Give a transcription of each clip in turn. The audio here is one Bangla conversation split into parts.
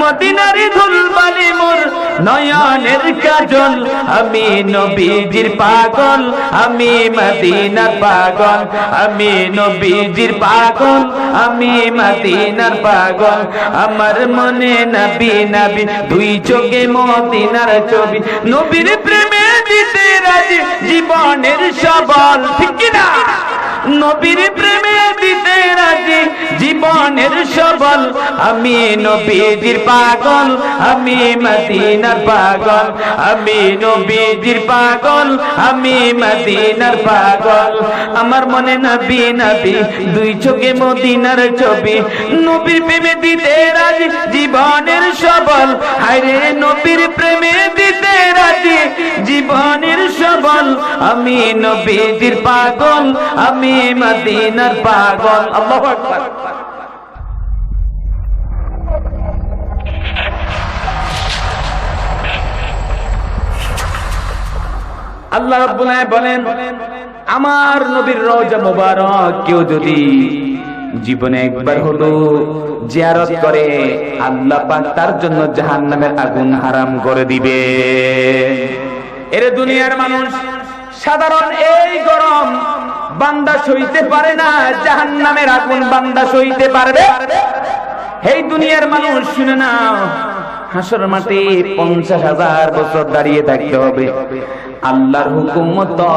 মদিনারি ধুলবালি মোর নয়নের কাজল। আমি নবীজির পাগল, আমি মদিনার পাগল। আমি নবীজির পাগল, আমি মদিনার পাগল। আমার মনে নবী নবী, দুই চোখে মদিনার ছবি। নবীর প্রেমে দিতে রাজি, জীবনের সবল, ঠিক না নবীর প্রেমে দিতে রাজি, জীবনের সবল। আমি নবীজির পাগল, আমি মদিনার পাগল। আমি নবীজির পাগল, আমি মদিনার পাগল। আমার মনে নবী নবী, দুই চোখে মদিনার ছবি। নবীর প্রেমে দিতে রাজি, জীবনের সবল। হায়রে নবীর প্রেমে দিতে রাজি, জীবনের সবল। আমি নবীজির পাগল, আমি মদিনার পাগল। আল্লাহু আকবার। আল্লাহ রাব্বুল বলেন, আমার নবীর রওজা মোবারক কেউ যদি জীবনে একবার হলো জিয়ারত করে, আল্লাহ পাক তার জন্য জাহান্নামের আগুন হারাম করে দিবে। এরে দুনিয়ার মানুষ, সাধারণ এই গরম বান্দা সইতে পারে না, জাহান্নামের আগুন বান্দা সইতে পারবে। এই দুনিয়ার মানুষ, শুনে না হাসর মাঠে পঞ্চাশ হাজার বছর দাঁড়িয়ে থাকতে হবে। আল্লাহর হুকুম মতো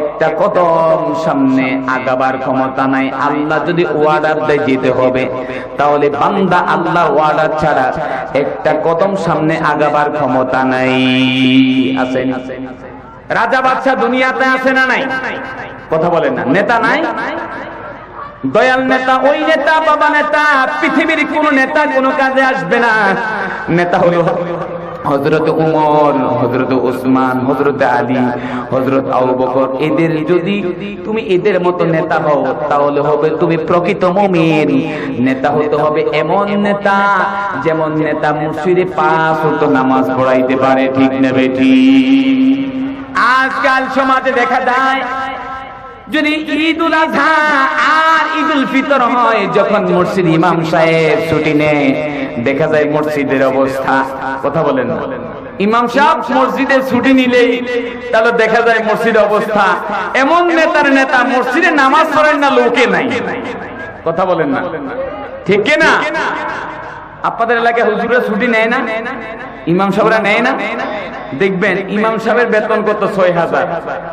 একটা কদম সামনে আগাবার ক্ষমতা নাই। আল্লাহ যদি ওয়ার্ডার দেয় যেতে হবে। তাহলে বান্দা আল্লাহ ওয়ার্ডার ছাড়া একটা কদম সামনে আগাবার ক্ষমতা নাই। আছে রাজা বাদশাহ দুনিয়াতে আছে না নাই? কথা বলেন না। নেতা নাই? দয়াল নেতা, ওই নেতা, বাবা নেতা, পৃথিবীর কোন নেতা কোন কাজে আসবে না। নেতা হলো হজরত উমর হজরত ওসমান হজরত আলী হজরত আবু বকর। এদের যদি তুমি এদের মতো নেতা হও, তাহলে হবে তুমি প্রকৃত মুমিন। নেতা হতে হবে এমন নেতা, যেমন নেতা মুসিরে পাঁচ হতো নামাজ পড়াইতে পারে। ঠিক নেবে ঠিক আজকাল সমাজে দেখা যায় যদি ঈদ উল আজহা আর ঈদ উল ফিতর হয়, যখন মসজিদ ইমাম সাহেব ছুটি নেয়, দেখা যায় মসজিদের অবস্থা। কথা বলেন না। ইমাম সাহেব মসজিদে ছুটি নিলে, তাহলে দেখা যায় মসজিদ অবস্থা। এমন নেতার নেতা মসজিদে নামাজ পড়েন না, লোকে নাই। কথা বলেন না। ঠিক না? আপনাদের এলাকায় হুজুরা ছুটি নেয় না? ইমাম সাহেবরা নেয় না? দেখবেন ইমাম সাহেবের বেতন কত ছয় হাজার?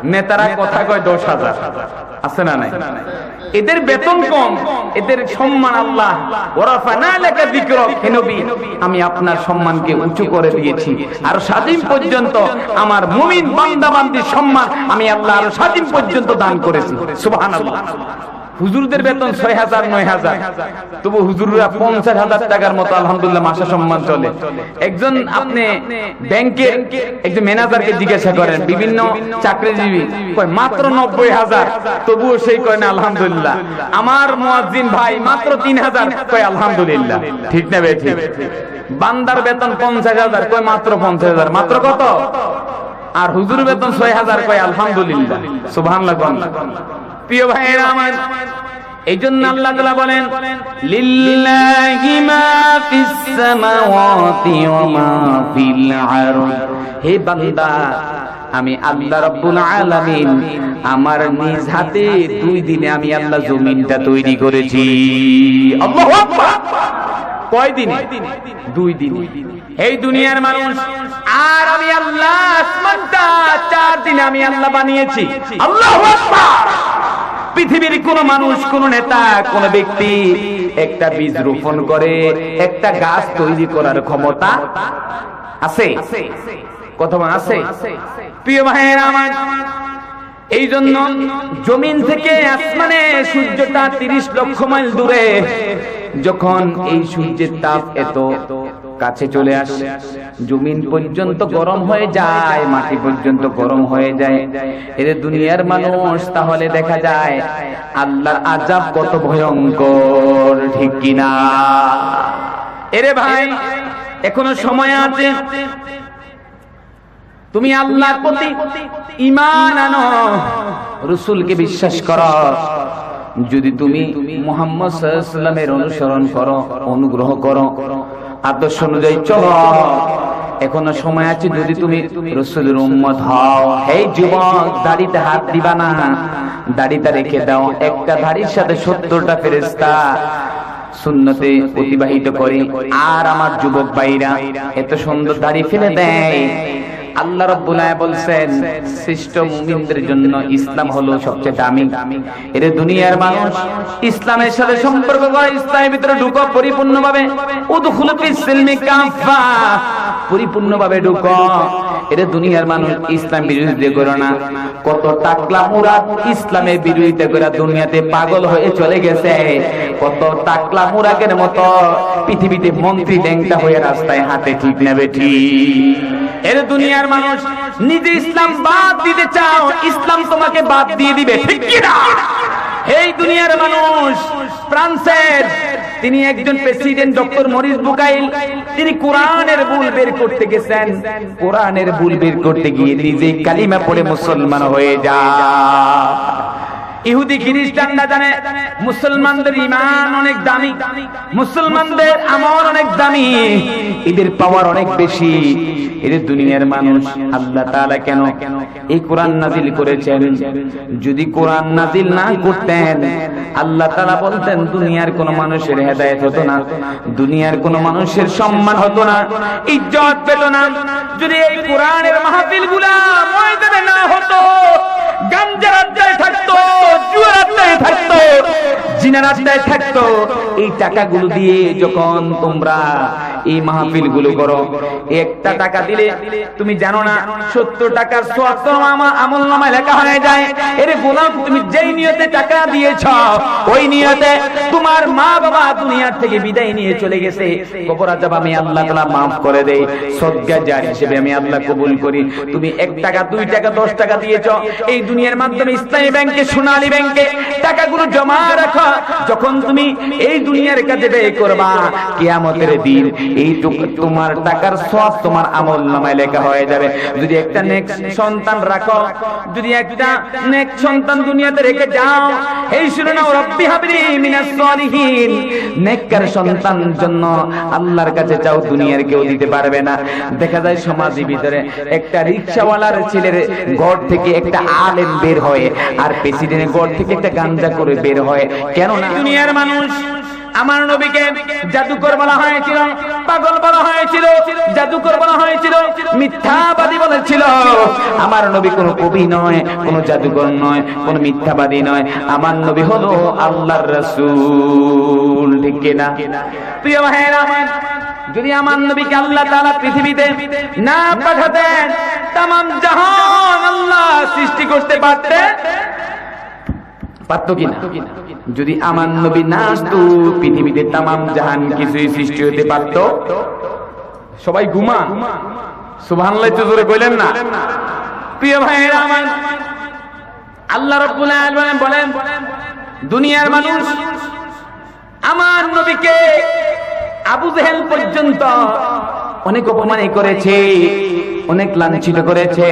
নেতারা কথা কয় দশ হাজার। আছে না নাই? এদের বেতন কম। এদের সম্মান আল্লাহ। আমি আপনার সম্মানকে উঁচু করে দিয়েছি। আর স্বাধীন পর্যন্ত আমার মুমিন বান্দা বান্দির সম্মান আমি আল্লাহ আরও স্বাধীন পর্যন্ত দান করেছি। সুবহানাল্লাহ। হুজুরদের বেতন ছয় হাজার, নয় হাজার। তবু হুজুররা পঞ্চাশ হাজার টাকার মতো আলহামদুলিল্লাহ মাসা সম্মান চলে। একজন আপনি ব্যাংকের একজন ম্যানেজারকে জিজ্ঞাসা করেন, বিভিন্ন চাকরিজীবী মাত্র নব্বই হাজার। তবুও সেই কয়, না, আলহামদুলিল্লাহ। আমার মুয়াজ্জিন ভাই মাত্র তিন হাজার। কয়, আলহামদুলিল্লাহ। ঠিক না বে বান্দার বেতন পঞ্চাশ হাজার, কয়, মাত্র পঞ্চাশ হাজার। মাত্র কত? আর হুজুর বেতন ছয় হাজার, কয়, আলহামদুলিল্লাহ। সুবহানাল্লাহ প্রিয় ভাইয়েরা আমার এই জন্য আল্লাহ তাআলা বলেন মা হে বান্দা, আমি আল্লাহ রাব্বুল আলামিন আমার নিজ হাতে দুই দিনে আমি আল্লাহ জমিনটা তৈরি করেছি। আল্লাহু আকবার! কয় দিনে? দুই দিন। এই দুনিয়ার মানুষ, আর আমি আল্লাহ আসমানটা চার দিনে আমি আল্লাহ বানিয়েছি। আল্লাহু আকবার! পৃথিবীর কোন মানুষ, কোন নেতা, কোন ব্যক্তি একটা বীজ রোপণ করে, একটা গাছ তৈরি করার ক্ষমতা আছে? কথা আছে? প্রিয় ভাইয়েরা আমার এই জন্য জমিন থেকে আসমানে সূর্যটা তিরিশ লক্ষ মাইল দূরে, যখন এই সূর্যের তাপ এত কাছে চলে আসে। জমিন পর্যন্ত গরম হয়ে যায়, মাটি পর্যন্ত গরম হয়ে যায়। এর দুনিয়ার মানুষ, তাহলে দেখা যায় আল্লাহর আজাব কত ভয়ঙ্কর, ঠিক কিনা এরে ভাই, এখনও সময় আছে। তুমি আল্লাহর প্রতি ইমান আনো, রসুলকে বিশ্বাস করো। যদি তুমি মুহাম্মদ সাল্লামের অনুসরণ করো, অনুগ্রহ করো। আদর্শ অনুযায়ী চলো। এখনও সময় আছে যদি তুমি রসুলের উম্মত হও। হে যুবক, দাড়িতে হাত দিবা না। দাড়িটা রেখে দাও। একটা দাড়ির সাথে সত্তরটা ফেরেস্তা সুন্নতে অতিবাহিত করে। আর আমার যুবক ভাইরা, এত সুন্দর দাড়ি ফেলে দেয়। আল্লাহ আলামিন বলছেন শ্রেষ্ঠ মুমিনদের জন্য ইসলাম হলো সবচেয়ে দামি। এর দুনিয়ার মানুষ ইসলামের সাথে সম্পর্ক করে, ইসলামের ভিতরে ঢুকো পরিপূর্ণভাবে। উদখুলু ফিস সিলমি কাফা পরিপূর্ণভাবে ঢুকো। এর দুনিয়ার মানুষ ইসলাম বিরোধিতা করো না। কত টাকলা মুরাদ ইসলামের বিরোধিতা করে দুনিয়াতে পাগল হয়ে চলে গেছে। কত টাকলা মুরাগের মতো পৃথিবীতে মন্ত্রী ডেংটা হয়ে রাস্তায় হাতে ঠিক নেবে ঠিক? এর দুনিয়ার মানুষ নিজে ইসলাম বাদ দিতে চাও, ইসলাম তোমাকে বাদ দিয়ে দিবে, ঠিক কি না এই দুনিয়ার মানুষ ফ্রান্সের, তিনি একজন প্রেসিডেন্ট ডক্টর মরিস বুকাইল, তিনি কোরআনের ভুল বের করতে গেছেন, কোরআনের ভুল বের করতে গিয়ে নিজে কালিমা পড়ে মুসলমান হয়ে যায়। ইহুদি খ্রিস্টানরা জানে, মুসলমানদের ইমান অনেক দামি, মুসলমানদের আমল অনেক দামি, এদের পাওয়ার অনেক বেশি। এদের দুনিয়ার মানুষ আল্লাহ তাআলা কেন এই কোরআন নাজিল করেছেন? যদি কোরআন নাজিল না করতেন, আল্লাহ তাআলা বলতেন, দুনিয়ার কোন মানুষের হেদায়েত হতো না, দুনিয়ার কোন মানুষের সম্মান হতো না, ইজ্জত পেত না। যদি এই কোরআনের মাহফিলগুলা ময়দানে না হতো গাঞ্জা রাজ্জায় থাকতো থাকতো জিনা রাস্তায় থাকতো। এই টাকাগুলো দিয়ে যখন তোমরা এই মাহফিলগুলো করো। একটা টাকা দিলে তুমি জানো না, সত্তর টাকার আমল নামায় লেখা হয়ে যায়। এর গোলাম, তুমি যেই নিয়তে টাকা দিয়েছ, ওই নিয়তে তোমার মা বাবা দুনিয়ার থেকে বিদায় নিয়ে চলে গেছে। আজাব আমি আল্লাহ তাআলা মাফ করে দেই। জার হিসেবে আমি আল্লাহ কবুল করি। তুমি এক টাকা, দুই টাকা, দশ টাকা দিয়েছ। এই দুনিয়ার মাধ্যমে ইসলামী ব্যাংকে, সোনালী ব্যাংকে টাকাগুলো জমা রাখো। যখন তুমি এই দুনিয়ার কাজে ব্যয় করবা, কিয়ামতের দিন এই তোমার টাকার সব তোমার আমল নামায় লেখা হয়ে যাবে। যদি একটা নেক্সট সন্তান রাখো, যদি একটা নেক্সট সন্তান দুনিয়াতে রেখে যাও, এই শুনে নাও রব্বি হাবলি মিনাস সলিহিন। নেককার সন্তান জন্য আল্লাহর কাছে চাও দুনিয়ার কেউ দিতে পারবে না। দেখা যায় সমাজের ভিতরে একটা রিকশাওয়ালার ছেলের ঘর থেকে একটা আলেম বের হয়, আর প্রেসিডেন্টের ঘর থেকে একটা গাঞ্জা করে বের হয়। কেন না দুনিয়ার মানুষ আমার নবীকে জাদুকর বলা হয়েছিল, পাগল বলা হয়েছিল, জাদুকর বলা হয়েছিল, মিথ্যাবাদী বলেছিল। আমার নবী কোনো কবি নয়, কোনো জাদুকর নয়, কোনো মিথ্যাবাদী নয়। আমার নবী হলো আল্লাহর রাসূল, ঠিক কিনা প্রিয় ভাইয়েরা আমার যদি আমার নবীকে আল্লাহ তাআলা পৃথিবীতে না পাঠাতেন, তামাম জাহান আল্লাহ সৃষ্টি করতে পারতেন। পারতো কিনা? যদি আমার নবী না আসতো পৃথিবীতে তামাম জাহান কিছুই সৃষ্টি হতে পারত। সবাই ঘুমা সুবহানাল্লাহ তো জোরে কইলেন না। প্রিয় ভাইয়েরা আমার আল্লাহ রাব্বুল আলামিন বলেন দুনিয়ার মানুষ আমার নবীকে আবু জেহেল পর্যন্ত অনেক অপমানই করেছে অনেক লাঞ্ছিত করেছে।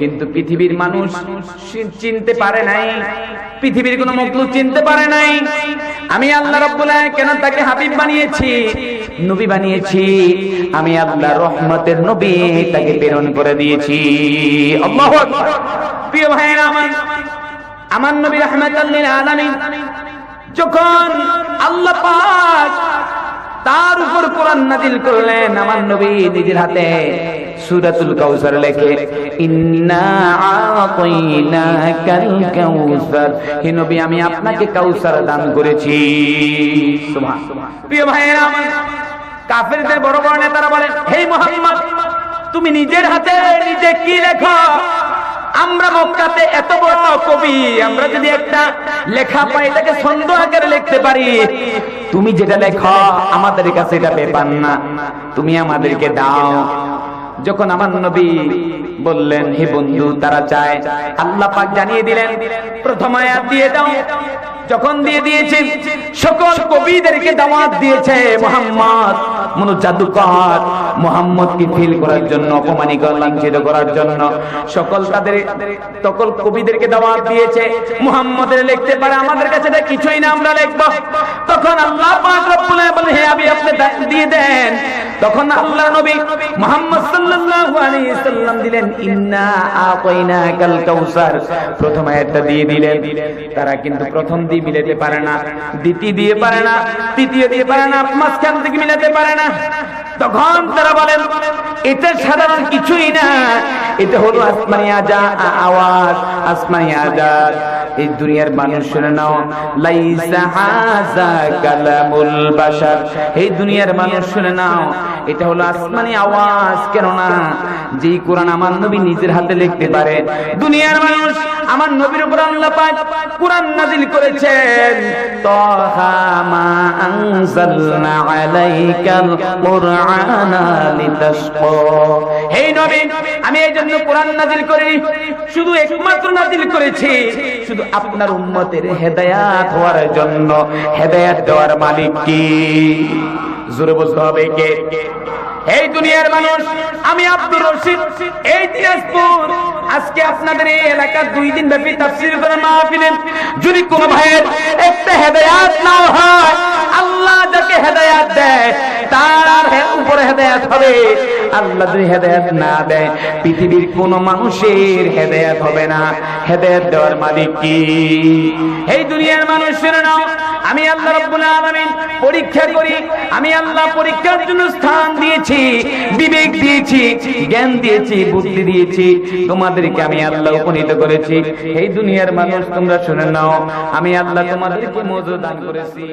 কিন্তু পৃথিবীর মানুষ চিনতে পারে নাই। পৃথিবীর কোন মকলুক চিনতে পারে নাই। আমি আল্লাহ রব্বুল কেন তাকে হাবিব বানিয়েছি? নবী বানিয়েছি। আমি আল্লাহ রহমতের নবী তাকে প্রেরণ করে দিয়েছি। প্রিয় ভাইয়েরা আমার আমার নবী রহমাতাল্লিল আলামিন যখন আল্লাহ তার উপর কোরআন নাজিল করলেন, আমার নবী নিজের হাতে সূরাতুল কাউসার লেখে, ইন্না আতাইনাকাল কাউসার। হে নবী, আমি আপনাকে কাউসার দান করেছি। প্রিয় ভাইয়েরা, কাফেরদের বড় বড় নেতারা বলেন হে মুহাম্মদ, তুমি নিজের হাতে নিজে কি লেখো? আমরা মক্কাতে এত বড় কবি, আমরা যদি একটা লেখা পাই এটাকে ছন্দ আকারে লিখতে পারি। তুমি যেটা লেখো, আমাদের কাছে এটা ব্যাপার না। তুমি আমাদেরকে দাও। যখন আমার নবী বললেন, হে বন্ধু, তারা চায়। আল্লাহ পাক জানিয়ে দিলেন, প্রথম আয়াত দিয়ে দাও। যখন দিয়ে দিয়েছেন সকল কবিদেরকে দাওয়াত দিয়েছে মোহাম্মদ। মন জাদুকর মোহাম্মদকে ফিল করার জন্য, অপমানিত, লাঞ্ছিত করার জন্য। সকল তাদের সকল কবিদেরকে দাওয়াত দিয়েছে। মোহাম্মদের লিখতে পারে, আমাদের কাছে এটা কিছুই না, আমরা লিখব। তখন আল্লাহ পাক রব্বুল আলামিন হে আমি আপনি দিয়ে দেন। তখন আল্লাহ নবী মুহাম্মদ সাল্লাল্লাহু আলাইহি সাল্লাম দিলেন, ইন্না আতাইনাকাল কাউসার। প্রথম আয়াতটা দিয়ে দিলেন। তারা কিন্তু প্রথম দিয়ে মিলাতে পারে না, দ্বিতীয় দিয়ে পারে না, তৃতীয় দিয়ে পারে না, মাঝখান থেকে মিলাতে পারে না। তখন তারা বলেন এটা সাধারণ কিছুই না। এটা হলো আসমানি আজা আওয়াজ, আসমানি আজাদ। এই দুনিয়ার মানুষ শুনে নাও, লাইসা হাজা কালামুল বাশার। এই দুনিয়ার মানুষ শুনে নাও এটা হলো আসমানি আওয়াজ কেন না যেই কোরআন আমার নবী নিজের হাতে লিখতে পারে। দুনিয়ার মানুষ, আমার নবীর উপর আল্লাহ পাক কোরআন নাজিল করেছেন। তাহা মা আনজালনা আলাইকাল কুরআনা লিতাশকা। হে নবী, আমি এই জন্য কোরআন নাজিল করি শুধু একমাত্র নাজিল করেছি। শুধু আপনার উম্মতের হেদায়াত হওয়ার জন্য। হেদায়াত দেওয়ার মালিক কি? জোরে বলতে হবে কে? এই দুনিয়ার মানুষ, আমি আব্দুর রশিদ। এই দিনাজপুর, আজকে আপনাদের এই এলাকার দুই দিন ব্যাপী তাফসীর করে মাহফিলে যদি কোন ভাইয়ের একটা হেদায়াত না হয়, আল্লাহ যাকে হেদায়াত দেয় তার উপরে হেদায়াত হবে। আল্লাহ যদি হেদায়াত না দেয়, পৃথিবীর কোন মানুষের হেদায়াত হবে না। হেদায়াত দেওয়ার মালিক কি? এই দুনিয়ার মানুষ শুনে নাও আমি আল্লাহ রাব্বুল পরীক্ষা করি। আমি আল্লাহ পরীক্ষার জন্য স্থান দিয়েছি, বিবেক দিয়েছি, জ্ঞান দিয়েছি, বুদ্ধি দিয়েছি। তোমাদেরকে আমি আল্লাহ উপনীত করেছি। এই দুনিয়ার মানুষ তোমরা শুনে নাও, আমি আল্লাহ তোমাদেরকে মজুদ দান করেছি।